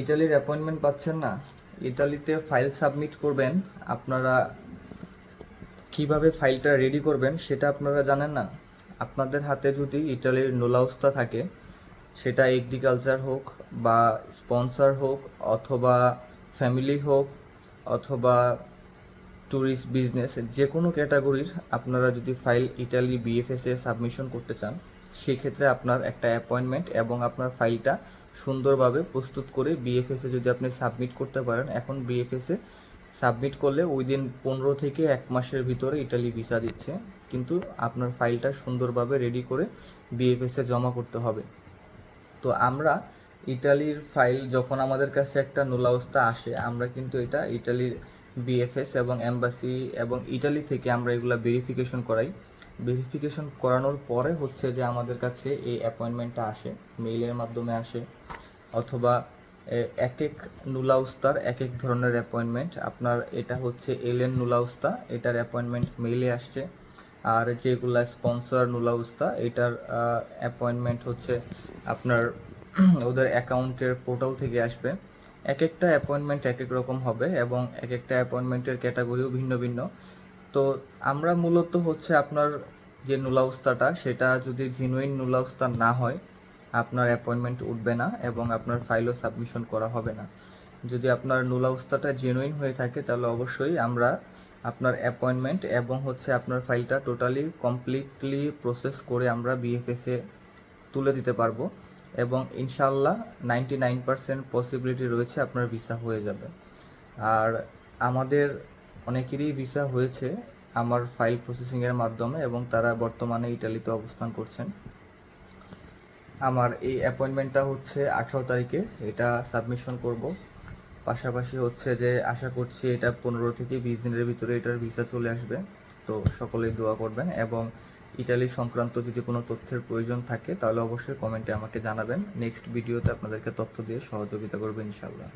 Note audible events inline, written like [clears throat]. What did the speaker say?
ইটালির অ্যাপয়েন্টমেন্ট পাচ্ছেন না, ইতালিতে ফাইল সাবমিট করবেন, আপনারা কীভাবে ফাইলটা রেডি করবেন সেটা আপনারা জানেন না। আপনাদের হাতে যদি ইটালির নোলাউস্তা থাকে, সেটা এগ্রিকালচার হোক বা স্পন্সার হোক অথবা ফ্যামিলি হোক অথবা ট্যুরিস্ট বিজনেস যে কোনো ক্যাটাগরির আপনারা যদি ফাইল ইটালি বিএফএসে সাবমিশন করতে চান, সেক্ষেত্রে আপনার একটা অ্যাপয়েন্টমেন্ট এবং আপনার ফাইলটা সুন্দরভাবে প্রস্তুত করে বিএফএসে যদি আপনি সাবমিট করতে পারেন, এখন বিএফএসে সাবমিট করলে উইদিন পনেরো থেকে এক মাসের ভিতরে ইটালি ভিসা দিচ্ছে। কিন্তু আপনার ফাইলটা সুন্দরভাবে রেডি করে বিএফএসে জমা করতে হবে। তো আমরা ইটালির ফাইল যখন আমাদের কাছে একটা নোলাবস্থা আসে, আমরা কিন্তু এটা ইটালির বিএফএস এবং এম্বাসি এবং ইটালি থেকে আমরা এগুলা ভেরিফিকেশন করাই। ভেরিফিকেশন করানোর পরে হচ্ছে যে আমাদের কাছে এই অ্যাপয়েন্টমেন্টটা আসে মেইলের মাধ্যমে আসে, অথবা এক এক নুলাউস্তার এক এক ধরনের অ্যাপয়েন্টমেন্ট আপনার এটা হচ্ছে এলেন নুলাউস্তা, এটার অ্যাপয়েন্টমেন্ট মেইলে আসছে। আর যেগুলা স্পন্সর নুলাউস্তা, এটার অ্যাপয়েন্টমেন্ট হচ্ছে আপনার [clears throat] ওদের অ্যাকাউন্টের পোর্টাল থেকে আসবে। এক একটা অ্যাপয়েন্টমেন্ট এক এক রকম হবে এবং এক একটা অ্যাপয়েন্টমেন্টের ক্যাটাগরিও ভিন্ন ভিন্ন। তো আমরা মূলত হচ্ছে আপনার যে নুলাউস্তাটা, সেটা যদি জিনুইন নুলাউস্তা না হয়, আপনার অ্যাপয়েন্টমেন্ট উঠবে না এবং আপনার ফাইলও সাবমিশন করা হবে না। যদি আপনার নুলাউস্তাটা জেনুইন হয়ে থাকে, তাহলে অবশ্যই আমরা আপনার অ্যাপয়েন্টমেন্ট এবং হচ্ছে আপনার ফাইলটা টোটালি কমপ্লিটলি প্রসেস করে আমরা বিএফএসে তুলে দিতে পারব। এবং ইনশাল্লাহ নাইনটি নাইন পার্সেন্ট পসিবিলিটি রয়েছে আপনার ভিসা হয়ে যাবে। আর আমাদের অনেকেরই ভিসা হয়েছে আমার ফাইল প্রসেসিংয়ের মাধ্যমে এবং তারা বর্তমানে ইটালিতে অবস্থান করছেন। আমার এই অ্যাপয়েন্টমেন্টটা হচ্ছে আঠারো তারিখে, এটা সাবমিশন করব। পাশাপাশি হচ্ছে যে আশা করছি এটা পনেরো থেকে বিশ দিনের ভিতরে এটার ভিসা চলে আসবে। তো সকলেই দোয়া করবেন এবং ইটালি সংক্রান্ত যদি কোনো তথ্যের প্রয়োজন থাকে, তাহলে অবশ্যই কমেন্টে আমাকে জানাবেন। নেক্সট ভিডিওতে আপনাদেরকে তথ্য দিয়ে সহযোগিতা করবেন ইনশাল্লাহ